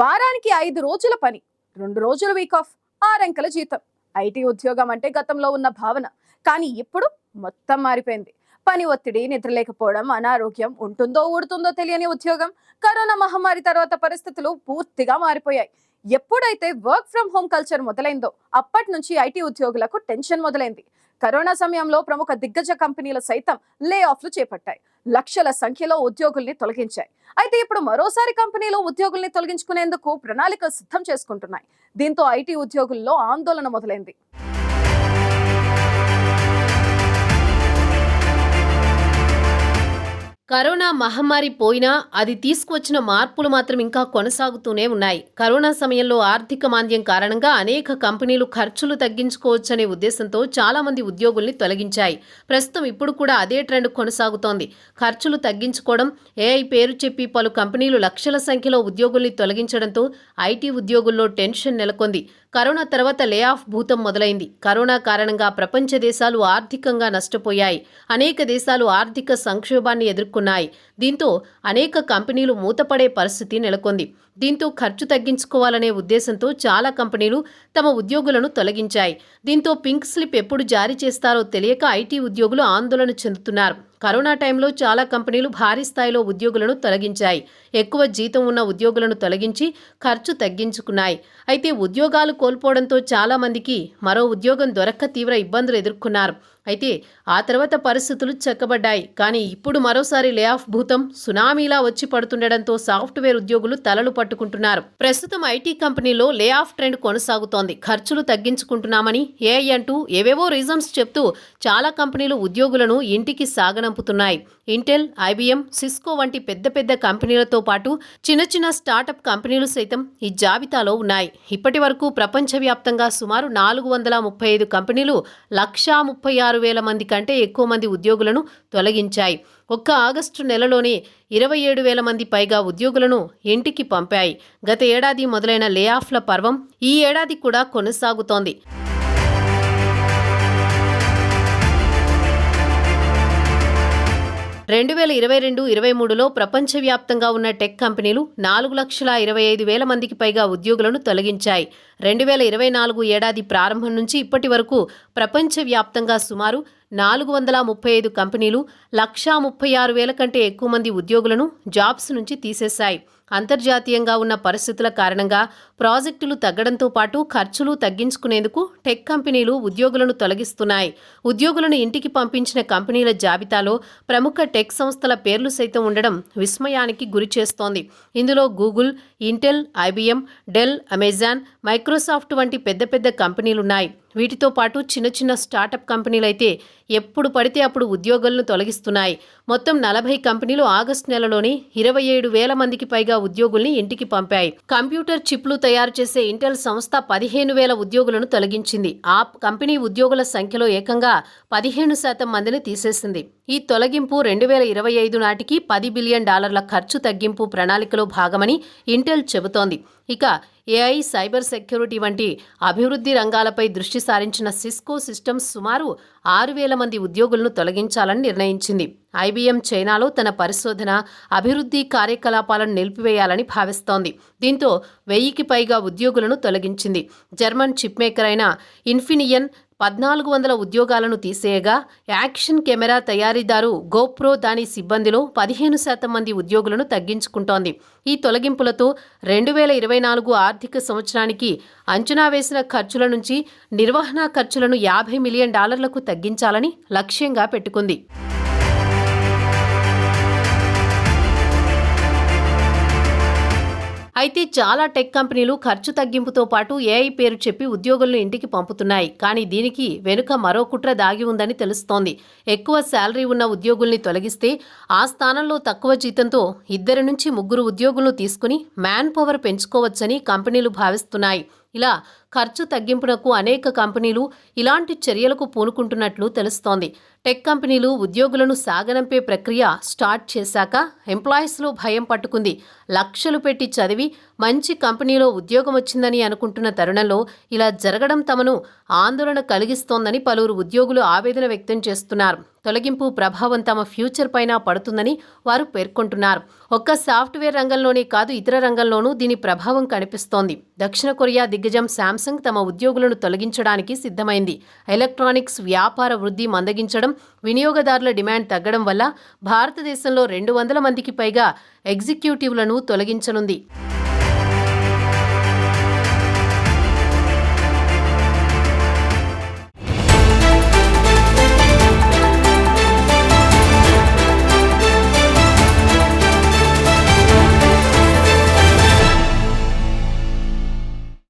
వారానికి ఐదు రోజుల పని రెండు రోజుల వీక్ ఆఫ్ ఆరంకెల జీతం. ఐటీ ఉద్యోగం అంటే గతంలో ఉన్న భావన కానీ ఇప్పుడు మొత్తం మారిపోయింది. పని ఒత్తిడి నిద్రలేకపోవడం అనారోగ్యం ఉంటుందో ఊడుతుందో తెలియని ఉద్యోగం కరోనా మహమ్మారి తర్వాత పరిస్థితులు పూర్తిగా మారిపోయాయి. ఎప్పుడైతే వర్క్ ఫ్రం హోమ్ కల్చర్ మొదలైందో అప్పటి నుంచి ఐటీ ఉద్యోగులకు టెన్షన్ మొదలైంది. కరోనా సమయంలో ప్రముఖ దిగ్గజ కంపెనీలు సైతం లే ఆఫ్లు చేపట్టాయి. లక్షల సంఖ్యలో ఉద్యోగుల్ని తొలగించాయి. అయితే ఇప్పుడు మరోసారి కంపెనీలు ఉద్యోగుల్ని తొలగించుకునేందుకు ప్రణాళికలు సిద్ధం చేసుకుంటున్నాయి. దీంతో ఐటీ ఉద్యోగుల్లో ఆందోళన మొదలైంది. కరోనా మహమ్మారి పోయినా అది తీసుకువచ్చిన మార్పులు మాత్రం ఇంకా కొనసాగుతూనే ఉన్నాయి. కరోనా సమయంలో ఆర్థిక మాంద్యం కారణంగా అనేక కంపెనీలు ఖర్చులు తగ్గించుకోవచ్చనే ఉద్దేశంతో చాలా మంది ఉద్యోగుల్ని తొలగించాయి. ప్రస్తుతం ఇప్పుడు కూడా అదే ట్రెండ్ కొనసాగుతోంది. ఖర్చులు తగ్గించుకోవడం ఏఐ పేరు చెప్పి పలు కంపెనీలు లక్షల సంఖ్యలో ఉద్యోగుల్ని తొలగించడంతో ఐటీ ఉద్యోగుల్లో టెన్షన్ నెలకొంది. కరోనా తర్వాత లే ఆఫ్ భూతం మొదలైంది. కరోనా కారణంగా ప్రపంచ దేశాలు ఆర్థికంగా నష్టపోయాయి. అనేక దేశాలు ఆర్థిక సంక్షోభాన్ని ఎదుర్కొన్నాయి. దీంతో అనేక కంపెనీలు మూతపడే పరిస్థితి నెలకొంది. దీంతో ఖర్చు తగ్గించుకోవాలనే ఉద్దేశంతో చాలా కంపెనీలు తమ ఉద్యోగులను తొలగించాయి. దీంతో పింక్ స్లిప్ ఎప్పుడు జారీ చేస్తారో తెలియక ఐటీ ఉద్యోగులు ఆందోళన చెందుతున్నారు. కరోనా టైంలో చాలా కంపెనీలు భారీ స్థాయిలో ఉద్యోగులను తొలగించాయి. ఎక్కువ జీతం ఉన్న ఉద్యోగులను తొలగించి ఖర్చు తగ్గించుకున్నాయి. అయితే ఉద్యోగాలు కోల్పోవడంతో చాలా మందికి మరో ఉద్యోగం దొరక్క తీవ్ర ఇబ్బందులు ఎదుర్కొన్నారు. అయితే ఆ తర్వాత పరిస్థితులు చక్కబడ్డాయి. కానీ ఇప్పుడు మరోసారి లే ఆఫ్ భూతం సునామీలా వచ్చి పడుతుండటంతో సాఫ్ట్వేర్ ఉద్యోగులు తలలు పట్టుకుంటున్నారు. ప్రస్తుతం ఐటీ కంపెనీలో లే ఆఫ్ ట్రెండ్ కొనసాగుతోంది. ఖర్చులు తగ్గించుకుంటున్నామని ఏఐ అంటూ ఏవేవో రీజన్స్ చెప్తూ చాలా కంపెనీలు ఉద్యోగులను ఇంటికి సాగనంపుతున్నాయి ఇంటెల్ ఐబీఎం సిస్కో వంటి పెద్ద పెద్ద కంపెనీలతో పాటు చిన్న చిన్న స్టార్టప్ కంపెనీలు సైతం ఈ జాబితాలో ఉన్నాయి. ఇప్పటి వరకు ప్రపంచవ్యాప్తంగా సుమారు నాలుగు వందల ముప్పై ఐదు కంపెనీలు లక్షా ముప్పై ఆరు వేల మంది కంటే ఎక్కువ మంది ఉద్యోగులను తొలగించాయి. ఒక్క ఆగస్టు నెలలోనే ఇరవై ఏడు వేల మంది పైగా ఉద్యోగులను ఇంటికి పంపాయి. గత ఏడాది మొదలైన లే ఆఫ్ల పర్వం ఈ ఏడాది కూడా కొనసాగుతోంది. రెండు వేల ఇరవై రెండు ఇరవై మూడులో ప్రపంచవ్యాప్తంగా ఉన్న టెక్ కంపెనీలు నాలుగు లక్షల ఇరవై ఐదు వేల మందికి పైగా ఉద్యోగులను తొలగించాయి. రెండు వేల ఇరవై నాలుగు ఏడాది ప్రారంభం నుంచి ఇప్పటి వరకు ప్రపంచవ్యాప్తంగా సుమారు నాలుగు వందల ముప్పై ఐదు కంపెనీలు లక్షా ముప్పై ఆరు వేల కంటే ఎక్కువ మంది ఉద్యోగులను జాబ్స్ నుంచి తీసేశాయి. అంతర్జాతీయంగా ఉన్న పరిస్థితుల కారణంగా ప్రాజెక్టులు తగ్గడంతో పాటు ఖర్చులు తగ్గించుకునేందుకు టెక్ కంపెనీలు ఉద్యోగులను తొలగిస్తున్నాయి. ఉద్యోగులను ఇంటికి పంపించిన కంపెనీల జాబితాలో ప్రముఖ టెక్ సంస్థల పేర్లు సైతం ఉండడం విస్మయానికి గురి చేస్తోంది ఇందులో Google Intel IBM Dell Amazon Microsoft వంటి పెద్ద పెద్ద కంపెనీలున్నాయి. వీటితో పాటు చిన్న చిన్న స్టార్టప్ కంపెనీలైతే ఎప్పుడు పడితే అప్పుడు ఉద్యోగులను తొలగిస్తున్నాయి. మొత్తం నలభై కంపెనీలు ఆగస్టు నెలలోనే ఇరవై ఏడు వేల మందికి పైగా ఉద్యోగుల్ని ఇంటికి పంపాయి. కంప్యూటర్ చిప్లు తయారు చేసే ఇంటెల్ సంస్థ పదిహేను వేల ఉద్యోగులను తొలగించింది. ఆ కంపెనీ ఉద్యోగుల సంఖ్యలో ఏకంగా పదిహేను శాతం మందిని తీసేసింది. ఈ తొలగింపు రెండు వేల ఇరవై ఐదు నాటికి పది బిలియన్ డాలర్ల ఖర్చు తగ్గింపు ప్రణాళికలో భాగమని ఇంటెల్ చెబుతోంది. ఇక ఏఐ సైబర్ సెక్యూరిటీ వంటి అభివృద్ధి రంగాలపై దృష్టి సారించిన సిస్కో సిస్టమ్స్ సుమారు ఆరు వేల మంది ఉద్యోగులను తొలగించాలని నిర్ణయించింది. ఐబీఎం చైనాలో తన పరిశోధన అభివృద్ధి కార్యకలాపాలను నిలిపివేయాలని భావిస్తోంది. దీంతో వెయ్యికి పైగా ఉద్యోగులను తొలగించింది. జర్మన్ చిప్ మేకర్ అయిన ఇన్ఫినియన్ పద్నాలుగు వందల ఉద్యోగాలను తీసేయగా యాక్షన్ కెమెరా తయారీదారు గోప్రో దాని సిబ్బందిలో పదిహేను శాతం మంది ఉద్యోగులను తగ్గించుకుంటోంది. ఈ తొలగింపులతో రెండు వేల ఇరవై నాలుగు ఆర్థిక సంవత్సరానికి అంచనా వేసిన ఖర్చుల నుంచి నిర్వహణ ఖర్చులను యాభై మిలియన్ డాలర్లకు తగ్గించాలని లక్ష్యంగా పెట్టుకుంది. అయితే చాలా టెక్ కంపెనీలు ఖర్చు తగ్గింపుతో పాటు ఏఐ పేరు చెప్పి ఉద్యోగులను ఇంటికి పంపుతున్నాయి. కానీ దీనికి వెనుక మరో కుట్ర దాగి ఉందని తెలుస్తోంది. ఎక్కువ శాలరీ ఉన్న ఉద్యోగుల్ని తొలగిస్తే ఆ స్థానంలో తక్కువ జీతంతో ఇద్దరి నుంచి ముగ్గురు ఉద్యోగులను తీసుకుని మ్యాన్ పవర్ పెంచుకోవచ్చని కంపెనీలు భావిస్తున్నాయి. ఇలా ఖర్చు తగ్గింపునకు అనేక కంపెనీలు ఇలాంటి చర్యలకు పూనుకుంటున్నట్లు తెలుస్తోంది. టెక్ కంపెనీలు ఉద్యోగులను సాగనంపే ప్రక్రియ స్టార్ట్ చేశాక ఎంప్లాయీస్లో భయం పట్టుకుంది. లక్షలు పెట్టి చదివి మంచి కంపెనీలో ఉద్యోగం వచ్చిందని అనుకుంటున్న తరుణంలో ఇలా జరగడం తమను ఆందోళన కలిగిస్తోందని పలువురు ఉద్యోగులు ఆవేదన వ్యక్తం చేస్తున్నారు. తొలగింపు ప్రభావం తమ ఫ్యూచర్ పైన పడుతుందని వారు పేర్కొంటున్నారు. ఒక్క సాఫ్ట్వేర్ రంగంలోనే కాదు ఇతర రంగంలోనూ దీని ప్రభావం కనిపిస్తోంది. దక్షిణ కొరియా దిగ్గజం శాంసంగ్ తమ ఉద్యోగులను తొలగించడానికి సిద్ధమైంది. ఎలక్ట్రానిక్స్ వ్యాపార వృద్ధి మందగించడం వినియోగదారుల డిమాండ్ తగ్గడం వల్ల భారతదేశంలో రెండు వందల మందికి పైగా ఎగ్జిక్యూటివ్లను తొలగించనుంది.